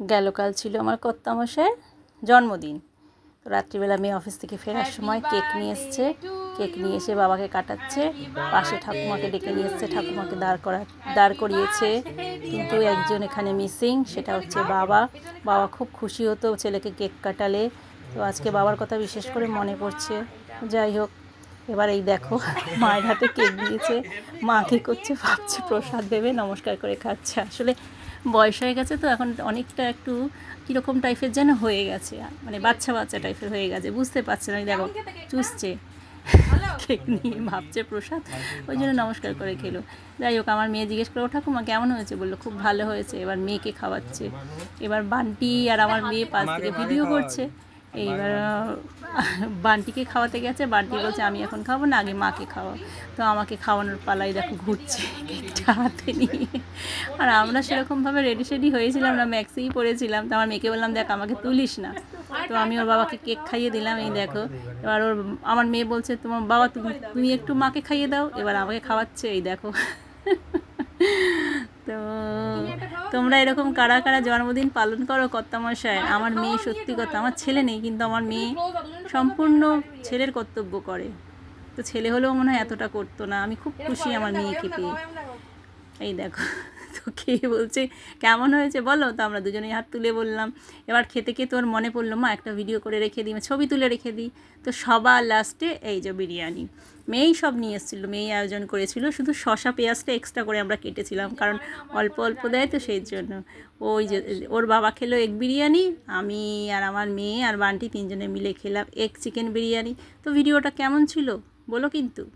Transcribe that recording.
গেল কাল ছিল আমার কর্তামশাইয়ের জন্মদিন। তো রাত্রিবেলা মেয়ে অফিস থেকে ফেরার সময় কেক নিয়ে এসছে। কেক নিয়ে এসে বাবাকে কাটাচ্ছে। পাশে ঠাকুমাকে ডেকে নিয়ে এসছে। ঠাকুমাকে দাঁড় করা দাঁড় করিয়েছে। কিন্তু একজন এখানে মিসিং সেটা হচ্ছে বাবা। বাবা খুব খুশি হতো ছেলেকে কেক কাটালে। তো আজকে বাবার কথা বিশেষ করে মনে পড়ছে। যাই হোক এবার এই দেখো, মায়ের হাতে কেক দিয়েছে। মা কী করছে ভাবছে প্রসাদ দেবে, নমস্কার করে খাচ্ছে। আসলে বয়স হয়ে গেছে তো, এখন অনেকটা একটু কীরকম টাইপের যেন হয়ে গেছে। মানে বাচ্চা বাচ্চা টাইপের হয়ে গেছে, বুঝতে পারছে না। দেখো, চুষছে। কেক নিয়ে ভাবছে প্রসাদ, ওই জন্য নমস্কার করে খেলো। যাই হোক, আমার মেয়ে জিজ্ঞেস করে ও ঠাকুমা, কেমন হয়েছে? বলল, খুব ভালো হয়েছে। এবার মেয়েকে খাওয়াচ্ছে। এবার বান্টি আর আমার মেয়ে পাশ থেকে ভিডিও করছে। এইবার বান্টিকে খাওয়াতে গেছে। বান্টি বলছে আমি এখন খাব না আগে মাকে খাওয়া তো আমাকে খাওয়ানোর পালাই দেখো ঘুরছে কেকটা হাতে নিয়ে। আর আমরা সেরকমভাবে রেডি সেডি হয়েছিলাম না ম্যাক্সিই পরেছিলাম তো আমার মেয়েকে বললাম দেখ আমাকে তুলিস না। তো আমি ওর বাবাকে কেক খাইয়ে দিলাম এই দেখো। এবার ওর আমার মেয়ে বলছে তোমার বাবা তুমি তুমি একটু মাকে খাইয়ে দাও। এবার আমাকে খাওয়াচ্ছে এই দেখো। তো তোমরা এরকম কারা কারা জন্মদিন পালন করো কর্তামশায় আমার মেয়ে সত্যি কথা, আমার ছেলে নেই, কিন্তু আমার মেয়ে সম্পূর্ণ ছেলের কর্তব্য করে। তো ছেলে হলেও মনে হয় এতটা করতো না। আমি খুব খুশি আমার মেয়েকে পেয়ে। এই দেখো। কে বলছে? কেমন হয়েছে বলো? তো আমরা দুজনেই হাত তুলে বললাম। এবার খেতে খেতে ওর মনে পড়ল, মা, একটা ভিডিও করে রেখে দিই, ছবি তুলে রেখে দিই। তো সবার লাস্টে এই যে বিরিয়ানি। মেয়েই সব নিয়ে এসেছিল, মেয়েই আয়োজন করেছিল। শুধু শশা পেঁয়াজটা এক্সট্রা করে আমরা কেটেছিলাম, কারণ অল্প অল্প দেয় তো সেই জন্য। ওই যে, ওর বাবা খেলো এগ বিরিয়ানি, আমি আর আমার মেয়ে আর বান্টি তিনজনে মিলে খেলাম এগ চিকেন বিরিয়ানি। তো ভিডিওটা কেমন ছিল? বলো কিন্তু।